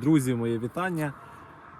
Друзі, моє вітання.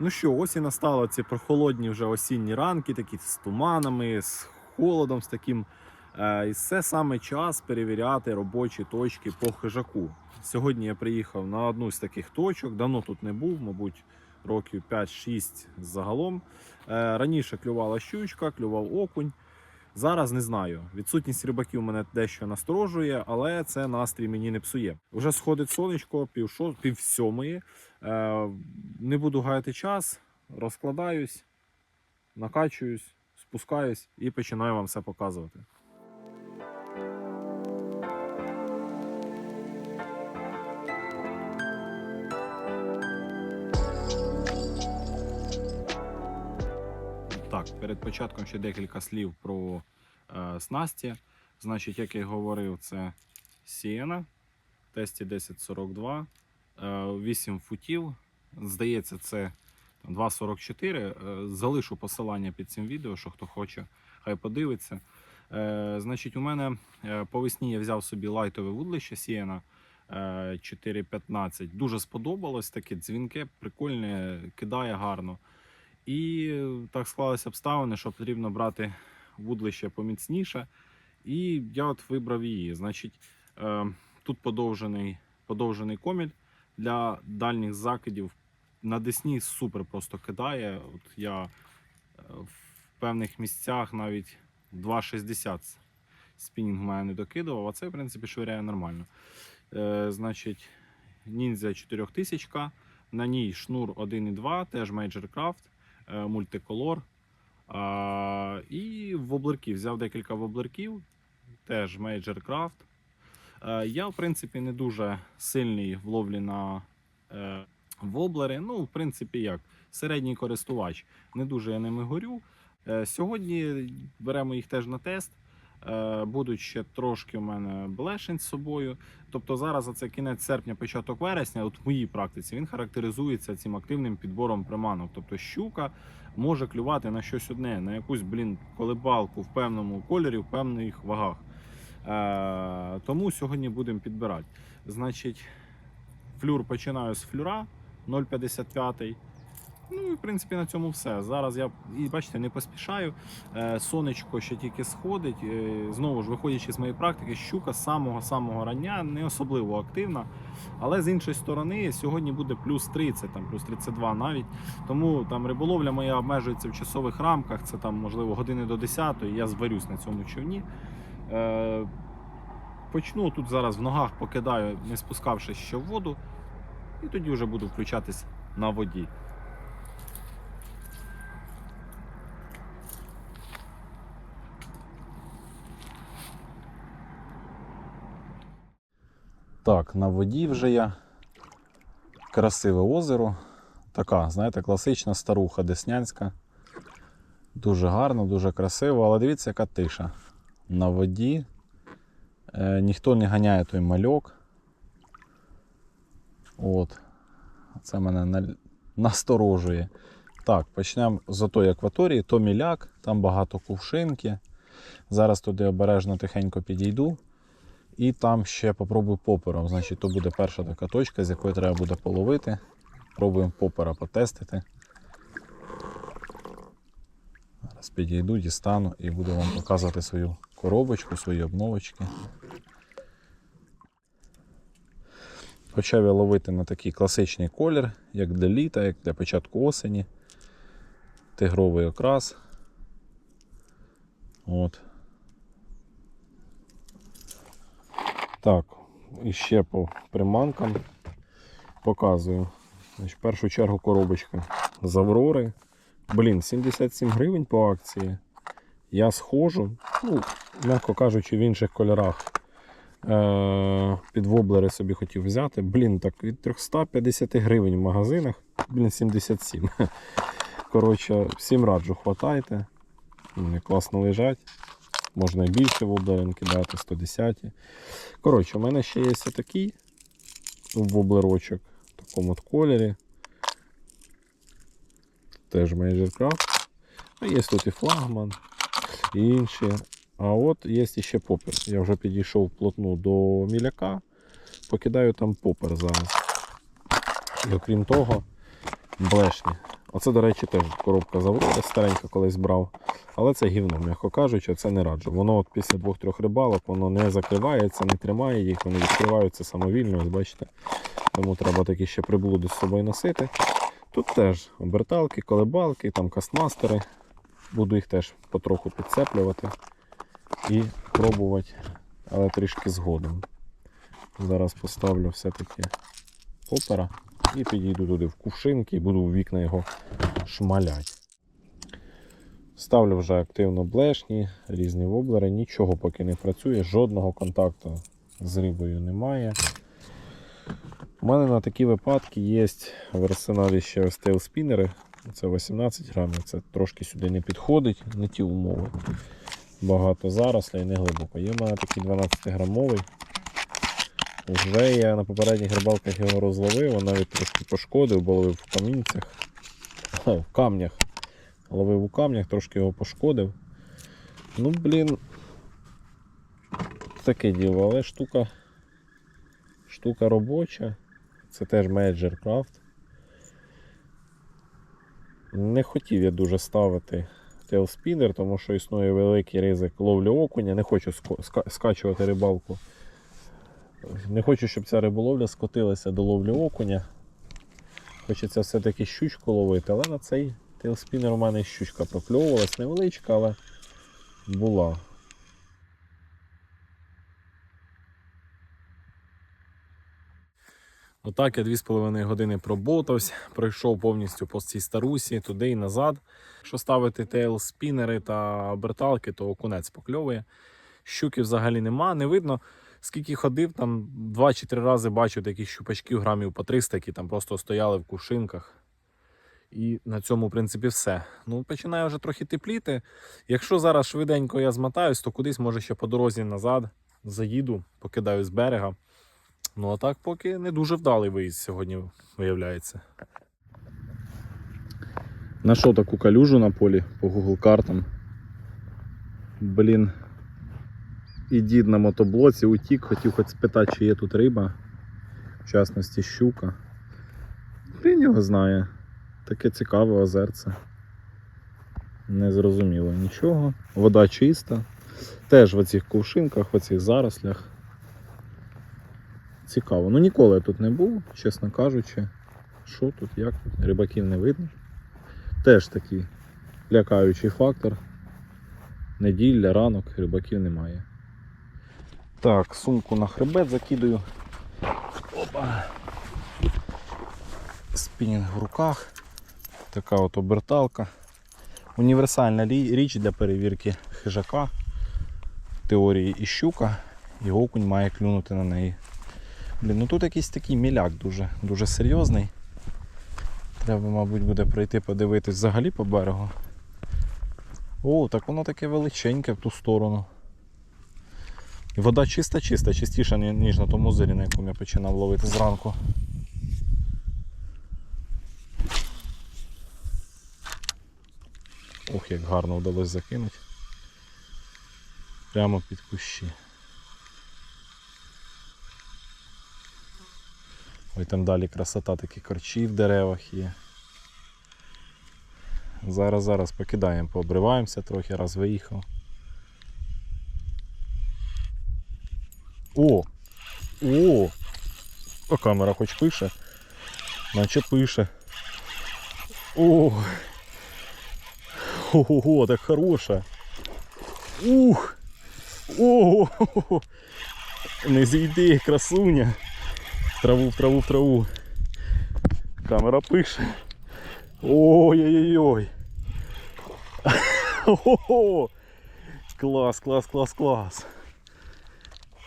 Ну що, ось і настало ці прохолодні вже осінні ранки, такі з туманами, з холодом, з таким. Е, І це саме час перевіряти робочі точки по хижаку. Сьогодні я приїхав на одну з таких точок. Давно тут не був, мабуть, років 5-6 загалом. Е, Раніше клювала щучка, клював окунь. Зараз не знаю. Відсутність рибаків мене дещо насторожує, але це настрій мені не псує. Вже сходить сонечко, пів, шо, пів сьомої. Е, не буду гаяти час, розкладаюсь, накачуюсь, спускаюсь і починаю вам все показувати. Так, перед початком ще декілька слів про е, снасті. Значить, як я говорив, це Сіена, тесті 1042, е, 8 футів. Здається, це 2,44. Е, залишу посилання під цим відео, що хто хоче, хай подивиться. Е, значить, у мене е, по весні я взяв собі лайтове вудлище е, 4,15. Дуже сподобалось таке дзвінке, прикольне, кидає гарно. І так склалися обставини, що потрібно брати вудлище поміцніше. І я от вибрав її. Значить, е, тут подовжений, подовжений коміль для дальніх закидів. На Десні супер просто кидає. От я е, в певних місцях навіть 2,60 спінінг мене не докидував, а це, в принципі, швиряє нормально. Е, значить, ніндзя 4000, на ній шнур 1,2, теж Major Craft мультиколор. А, і воблерків. Взяв декілька воблерків, теж Major Craft. Е, я, в принципі, не дуже сильний в ловлі на е, воблери. Ну, в принципі, як середній користувач. Не дуже я ними горю. Е, сьогодні беремо їх теж на тест. Е, Будуть ще трошки у мене блешень з собою. Тобто зараз це кінець серпня, початок вересня. От в моїй практиці він характеризується цим активним підбором приманок. Тобто щука може клювати на щось одне, на якусь блін колебалку в певному кольорі, в певних вагах. Е, тому сьогодні будемо підбирати. Значить, флюр починаю з флюра 0,55. Ну і в принципі на цьому все. Зараз я і бачите, не поспішаю. Е, Сонечко ще тільки сходить. Е, Знову ж, виходячи з моєї практики, щука з самого-самого рання не особливо активна. Але з іншої сторони, сьогодні буде плюс 30, там, плюс 32 навіть. Тому там риболовля моя обмежується в часових рамках. Це там, можливо, години до 10 я зварюсь на цьому човні. Е, Почну тут зараз в ногах покидаю, не спускавшись ще в воду, і тоді вже буду включатись на воді. Так, на воді вже я. Красиве озеро. Така, знаєте, класична старуха Деснянська. Дуже гарно, дуже красиво, але дивіться, яка тиша. На воді. Е, ніхто не ганяє той мальок. От. Це мене на- насторожує. Так, почнемо з отої акваторії, то міляк, там багато кувшинки. Зараз туди обережно тихенько підійду. І там ще попробую попером. Значить, то буде перша така точка, з якої треба буде половити. Пробуємо попера потестити. Зараз підійду, дістану і буду вам показувати свою коробочку, свої обновочки. Почав я ловити на такий класичний колір, як для літа, як для початку осені. Тигровий окрас. От. Так, і ще по приманкам показую. Значить, в першу чергу коробочка з Аврори. Блін, 77 гривень по акції. Я схожу, ну, м'яко кажучи, в інших кольорах. Е, під воблери собі хотів взяти. Блін, так від 350 гривень в магазинах. Блін, 77. Коротше, всім раджу, хватайте. Вони класно лежать. Можна і більше воблерин кидати, 110. Коротше, у мене ще є такий воблерочок в такому от кольорі. Теж Major Craft. А є тут і флагман, і інші. А от є ще попер. Я вже підійшов плотну до міляка. Покидаю там попер зараз. І окрім того, блешні. Оце, до речі, теж коробка заводу старенька колись брав. Але це гівно, м'яко кажучи, це не раджу. Воно от після двох-трьох рибалок воно не закривається, не тримає їх, вони відкриваються самовільно, ось бачите. Тому треба такі ще приблуди з собою носити. Тут теж оберталки, колебалки, там кастмастери. Буду їх теж потроху підцеплювати і пробувати, але трішки згодом. Зараз поставлю все-таки попера і підійду туди в кувшинки і буду в вікна його шмаляти. Ставлю вже активно блешні, різні воблери, нічого поки не працює, жодного контакту з рибою немає. У мене на такі випадки є в арсеналі ще ось тейлспінери. Це 18 грамів, це трошки сюди не підходить, не ті умови. Багато зарослей і не глибоко. Є в мене такий 12-грамовий. Вже я на попередніх рибалках його розловив, а навіть трошки пошкодив, бо ловив в камінцях, в камнях. Ловив у камнях, трошки його пошкодив. Ну, блін, таке діло, але штука, штука робоча. Це теж Major Craft. Не хотів я дуже ставити тейлспінер, тому що існує великий ризик ловлі окуня. Не хочу ска- скачувати рибалку. Не хочу, щоб ця риболовля скотилася до ловлі окуня. Хочеться все-таки щучку ловити, але на цей тейлспінер у мене щучка прокльовувалась, невеличка, але була. Отак я 2,5 години проботався, пройшов повністю по цій старусі, туди і назад. Якщо ставити тейл-спінери та оберталки, то окунець покльовує. Щуки взагалі нема, не видно. Скільки ходив, там два чи три рази бачив таких щупачків грамів по 300, які там просто стояли в кувшинках. І на цьому, в принципі, все. Ну, починає вже трохи тепліти. Якщо зараз швиденько я змотаюсь, то кудись, може, ще по дорозі назад заїду, покидаю з берега. Ну а так поки не дуже вдалий виїзд сьогодні виявляється. Нашов таку калюжу на полі по Google картам. Блін. І дід на мотоблоці утік, хотів хоч спитати, чи є тут риба, в частності щука. Блін його знає. Таке цікаве озерце. Не зрозуміло нічого. Вода чиста. Теж в оцих кувшинках, в оцих зарослях. Цікаво. Ну ніколи я тут не був, чесно кажучи. Що тут, як тут? Рибаків не видно. Теж такий лякаючий фактор. Неділя, ранок, рибаків немає. Так, сумку на хребет закидаю. Опа. Спінінг в руках. Така от оберталка. Універсальна річ для перевірки хижака. Теорії і щука, і окунь має клюнути на неї. Блін, ну тут якийсь такий міляк дуже, дуже серйозний. Треба, мабуть, буде пройти подивитись взагалі по берегу. О, так воно таке величеньке в ту сторону. Вода чиста-чиста, чистіша, ні- ніж на тому озері, на якому я починав ловити зранку. Ох, як гарно вдалося закинути. Прямо під кущі. Ой, там далі красота, такі корчі в деревах є. Зараз, зараз покидаємо, пообриваємося трохи, раз виїхав. О! О! А камера хоч пише. Наче пише. О! Ого, так хороша. Ух! Ого! Не зійди, красуня. Траву, в траву, в траву. Камера пише. Ой-ой-ой. Клас, клас, клас, клас.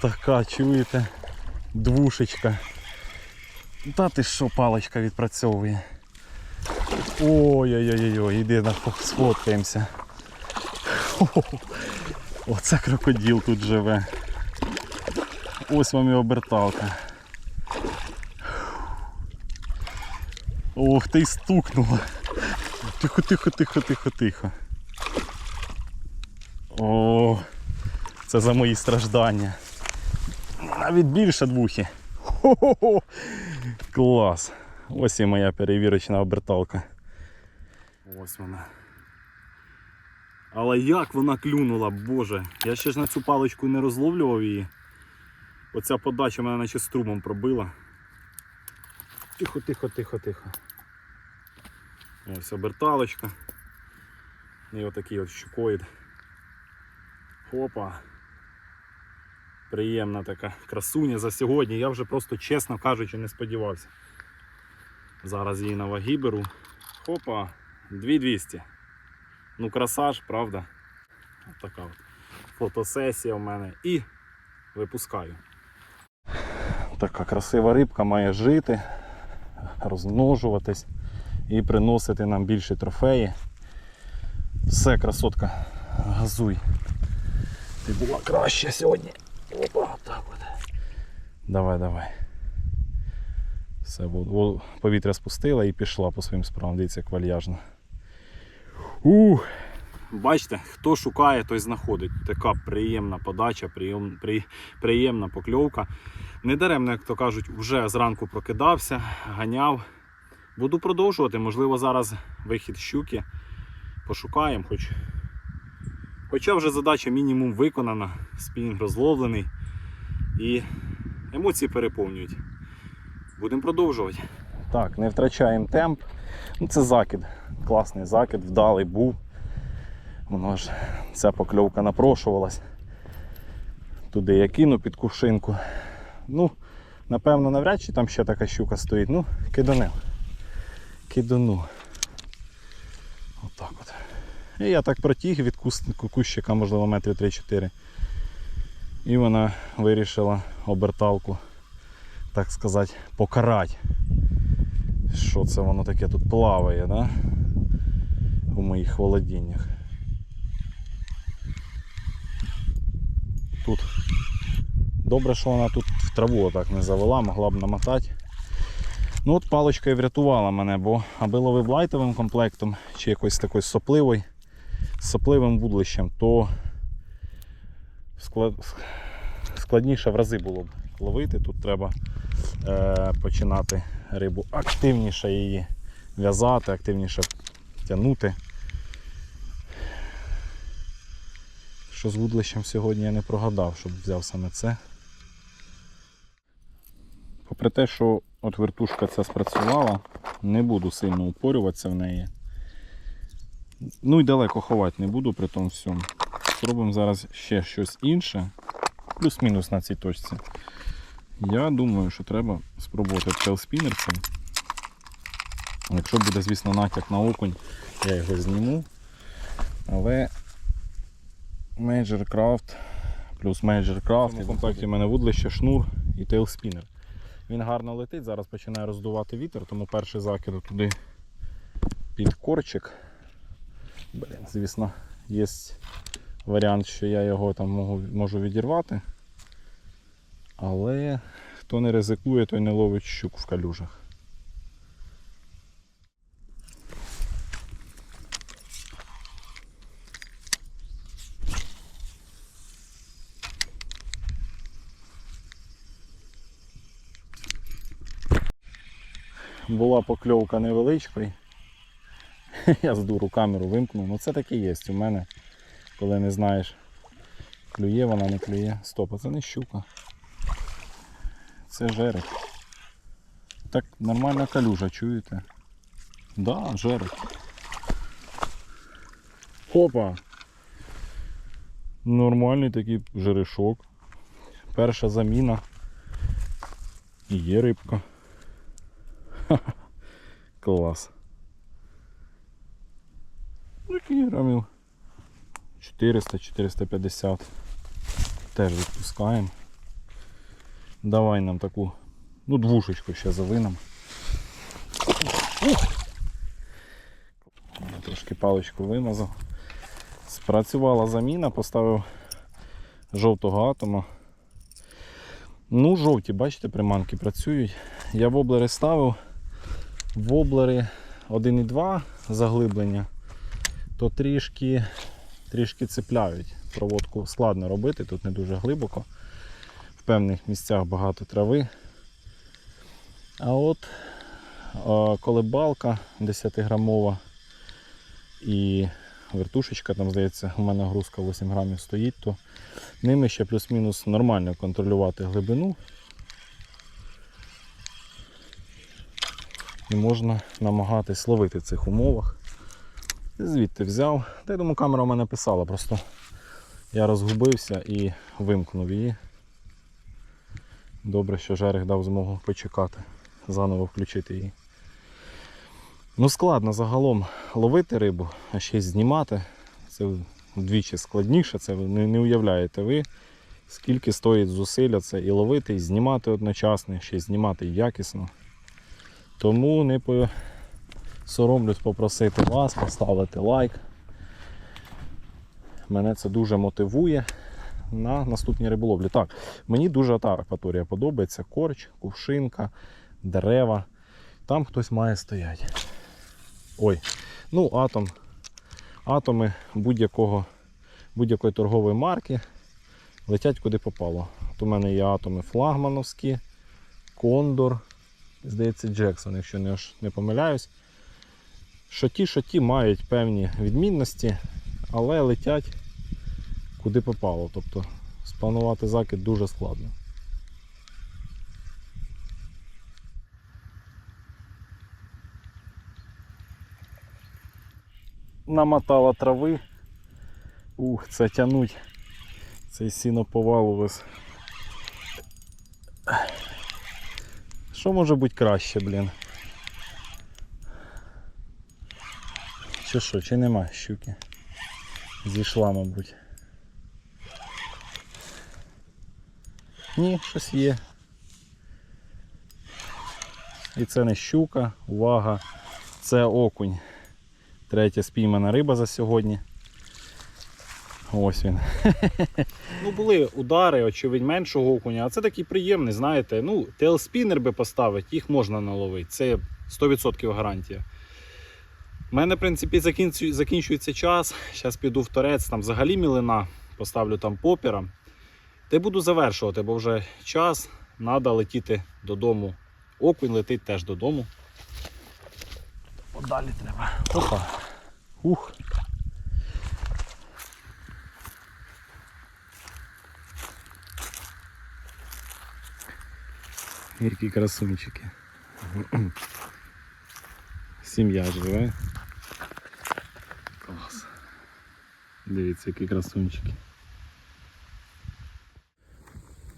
Така, чуєте? Двушечка. Та ти що, паличка відпрацьовує. Ой-ой-ой-ой, іди на сфоткаємося. Оце крокодил тут живе. Ось вам і оберталка. Ох, ти й стукнула. Тихо, тихо, тихо, тихо, тихо. О, це за мої страждання. Навіть більше двухи. Хо-хо-хо. Клас. Ось і моя перевірочна оберталка. Ось вона. Але як вона клюнула, боже. Я ще ж на цю паличку не розловлював її. Оця подача мене наче струмом пробила. Тихо, тихо, тихо, тихо. Ось оберталочка. І отакий от щукоїд. Хопа. Приємна така красуня за сьогодні. Я вже просто, чесно кажучи, не сподівався. Зараз її на ваги беру. Хопа, 2200. Ну, красаж, правда? От така от фотосесія в мене. І випускаю. Така красива рибка має жити, розмножуватись і приносити нам більше трофеї. Все, красотка, газуй. Ти була краще сьогодні. Опа, так от. Давай, давай. Все, во- повітря спустила і пішла по своїм справам. Дивіться, як вальяжно. Ух! Бачите, хто шукає, той знаходить. Така приємна подача, приєм, при, приємна покльовка. Недаремно, як то кажуть, вже зранку прокидався, ганяв. Буду продовжувати. Можливо, зараз вихід щуки. Пошукаємо, хоч. Хоча вже задача мінімум виконана, спінінг розловлений і емоції переповнюють. Будемо продовжувати. Так, не втрачаємо темп. Ну, це закид. Класний закид, вдалий був. Воно ж ця покльовка напрошувалась. Туди я кину під кувшинку. Ну, напевно, навряд чи там ще така щука стоїть. Ну, киданем. Кидану. Отак от. І я так протіг від кущика, можливо, метрів 3-4. І вона вирішила оберталку, так сказати, покарати. Що це воно таке тут плаває, да? У моїх володіннях. Тут добре, що вона тут в траву отак не завела, могла б намотати. Ну от паличка і врятувала мене, бо аби ловив лайтовим комплектом чи якось такою сопливою, сопливим вудлищем, то склад... складніше в рази було б ловити. Тут треба е, починати рибу активніше її в'язати, активніше тягнути. Що з вудлищем сьогодні я не прогадав, щоб взяв саме це. Попри те, що от вертушка ця спрацювала, не буду сильно упорюватися в неї. Ну і далеко ховати не буду при тому всьому. Спробуємо зараз ще щось інше, плюс-мінус на цій точці. Я думаю, що треба спробувати тейлспінер цей. Якщо буде, звісно, натяк на окунь, я його зніму. Але Major Craft плюс Major Craft. В комплекті в мене вудлище, шнур і тейлспінер. Він гарно летить, зараз починає роздувати вітер, тому перший закид туди під корчик. Блін, звісно, є варіант, що я його там можу, відірвати. Але хто не ризикує, той не ловить щук в калюжах. Була покльовка невеличкою. Я з дуру камеру вимкнув. Ну це таке є у мене, коли не знаєш, клює вона, не клює. Стоп, а це не щука. Це жерех. Так нормальна калюжа, чуєте? Да, жерех. Хопа! Нормальний такий жерешок. Перша заміна. І є рибка. Ха-ха. Клас. Ну, кілограмів 400-450. Теж відпускаємо. Давай нам таку, ну, двушечку ще завинам. Трошки паличку вимазав. Спрацювала заміна, поставив жовтого атома. Ну, жовті, бачите, приманки працюють. Я воблери ставив. Воблери 1,2 заглиблення, то трішки, трішки цепляють. Проводку складно робити, тут не дуже глибоко. В певних місцях багато трави. А от колебалка 10-грамова і вертушечка, там, здається, у мене грузка 8 грамів стоїть, то ними ще плюс-мінус нормально контролювати глибину. І можна намагатись ловити в цих умовах. Звідти взяв. Та я думаю, камера у мене писала, просто я розгубився і вимкнув її. Добре, що Жарик дав змогу почекати, заново включити її. Ну, складно загалом ловити рибу, а ще й знімати. Це вдвічі складніше, це ви не, уявляєте ви, скільки стоїть зусилля це і ловити, і знімати одночасно, ще й знімати якісно. Тому не соромлюсь попросити вас поставити лайк. Мене це дуже мотивує на наступній риболовлі. Так, мені дуже та акваторія подобається. Корч, кувшинка, дерева. Там хтось має стояти. Ой, ну атом. Атоми будь-якої торгової марки летять куди попало. От у мене є атоми флагмановські, Кондор, здається, Джексон, якщо не, не помиляюсь. Що ті, що ті мають певні відмінності, але летять куди попало. Тобто спланувати закид дуже складно. Намотала трави. Ух, це тянуть. Цей сіноповал вис. Що може бути краще, блін? Чи що, чи нема щуки? Зійшла, мабуть. Ні, щось є. І це не щука, увага, це окунь. Третя спіймана риба за сьогодні. Ось він. Ну, були удари, очевидь, меншого окуня, а це такий приємний, знаєте. Ну, тейлспінер би поставити, їх можна наловити. Це 100% гарантія. У мене, в принципі, закінчується час. Зараз піду в торець, там взагалі мілина, поставлю там попіра. Та буду завершувати, бо вже час, треба летіти додому. Окунь летить теж додому. Подалі треба. Опа. Ух. Які красунчики. Сім'я живе. Клас. Дивіться, які красунчики.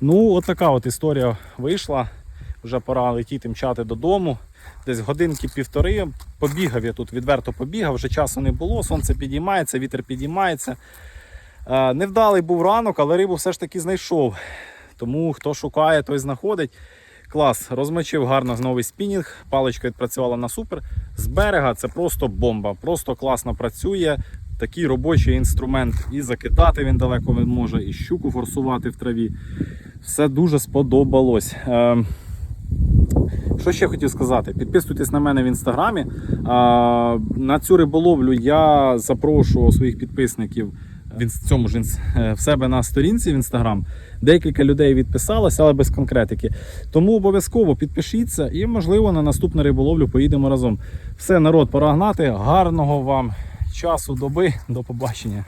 Ну, от така от історія вийшла. Вже пора летіти мчати додому. Десь годинки півтори. Побігав я тут, відверто побігав, вже часу не було, сонце підіймається, вітер підіймається. Е, Невдалий був ранок, але рибу все ж таки знайшов. Тому хто шукає, той знаходить. Клас, розмочив гарно новий спінінг, паличка відпрацювала на супер. З берега це просто бомба, просто класно працює. Такий робочий інструмент. І закидати він далеко може, і щуку форсувати в траві. Все дуже сподобалось. Е, що ще хотів сказати? Підписуйтесь на мене в інстаграмі. На цю риболовлю я запрошував своїх підписників в цьому ж е, в себе на сторінці в інстаграм. Декілька людей відписалося, але без конкретики. Тому обов'язково підпишіться і, можливо, на наступну риболовлю поїдемо разом. Все, народ, пора гнати. Гарного вам часу доби. До побачення.